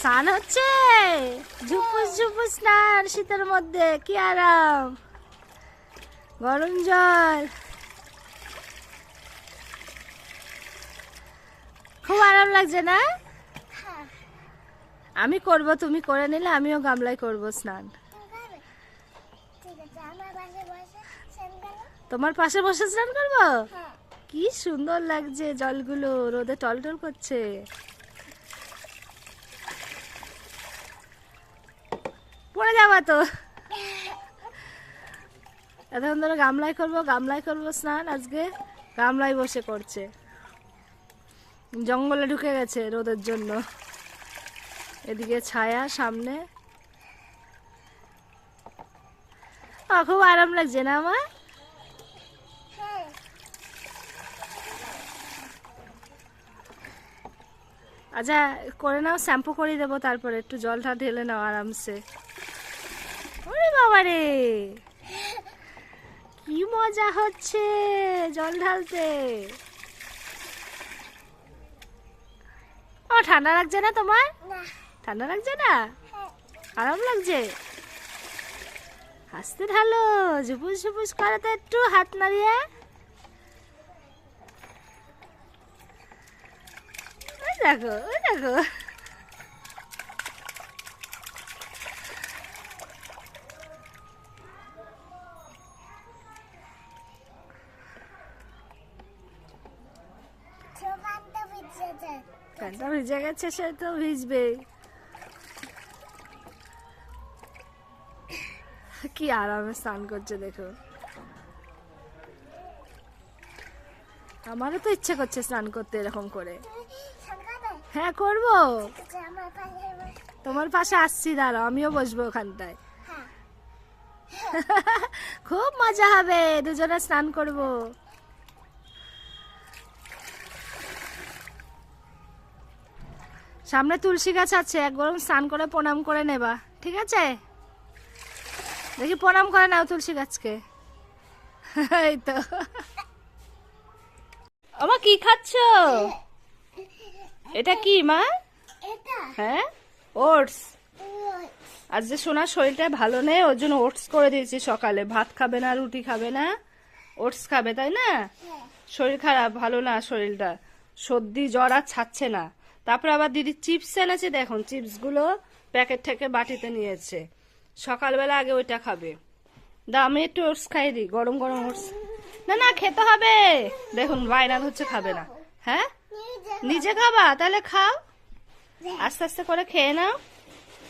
স্নান হচ্ছে? ঝুপুস ঝুপুস স্নান শীতের মধ্যে কি আরাম। গরম জল। খুব আরাম লাগছে না? আমি করব তুমি করে নিলে আমিও গামলায় করব স্নান। তোমার পাশে বসে স্নান করব? হ্যাঁ। কি সুন্দর লাগছে জলগুলো রোদে টলটল করছে। পড়ে যাবা তো। এতক্ষণ ধরে গামলায় করব গামলায় করব স্নান, আজকে গামলায় বসে করছে। জঙ্গলে ঢুকে গেছে রোদের জন্য। এদিকে ছায়া, সামনে। খুব আরাম লাগছে না আমার? আচ্ছা করে নাও শ্যাম্পু করে দেবো তারপরে একটু জলটা ঢেলে নাও আরামসে। ওরে বাবা রে কি মজা হচ্ছে জল ঢালতে। ও ঠান্ডা লাগছে না তোমার? ঠান্ডা লাগছে না? হ্যাঁ। আরাম লাগছে? হাসতে ঢালো ঝুপুস ঝুপুস করে তো একটু হাত নাড়িয়ে। দেখো ওই দেখো। প্যান্টটা ভিজে গেছে সে তো ভিজবেই। কি আরামে স্নান করছে দেখো। আমারও তো ইচ্ছে করছে স্নান করতে এরকম করে। হ্যাঁ করব। আমার তোমার পাশে আসছি দাঁড়াও আমিও বসবো ওখানটায়। হ্যাঁ। খুব মজা হবে দুজনে স্নান করব। সামনে তুলসী গাছ আছে এক গরম স্নান করে প্রণাম করে নেবা ঠিক আছে? দেখি প্রণাম করে নাও তুলসী গাছকে। এই তো। আমা কি খাচ্ছ? এটা কি মা? হ্যাঁ? ওটস। আজ যে সোনার শরীরটা ভালো নেই ওর জন্য ওটস করে দিয়েছি সকালে। ভাত খাবে না রুটি খাবে না। ওটস খাবে তাই না? হ্যাঁ। শরীর খারাপ ভালো না শরীরটা। সর্দি জ্বর আর ছাড়ছে না। তারপরে আবার দিদি চিপস এনেছে দেখুন চিপসগুলো প্যাকেট থেকে বাটিতে নিয়েছে। সকালবেলা আগে ওইটা খাবে। দা আমি একটু ওটস খাই দিই গরম গরম ওটস। না না খেতে হবে। দেখুন বায়না হচ্ছে খাবে না। হ্যাঁ? নিজে খাবা? তাহলে খাও। আস্তে আস্তে করে খেয়ে নাও।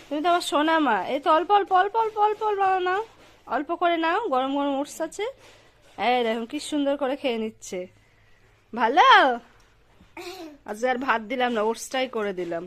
তুমি তো আমার সোনা মা। এই তো অল্প অল্প অল্প অল্প অল্প অল্প নাও। অল্প করে নাও, গরম গরম উঠস আছে। এই দেখুন কি সুন্দর করে খেয়ে নিচ্ছে। ভালো? আজ আর ভাত দিলাম না, ওটসটাই করে দিলাম।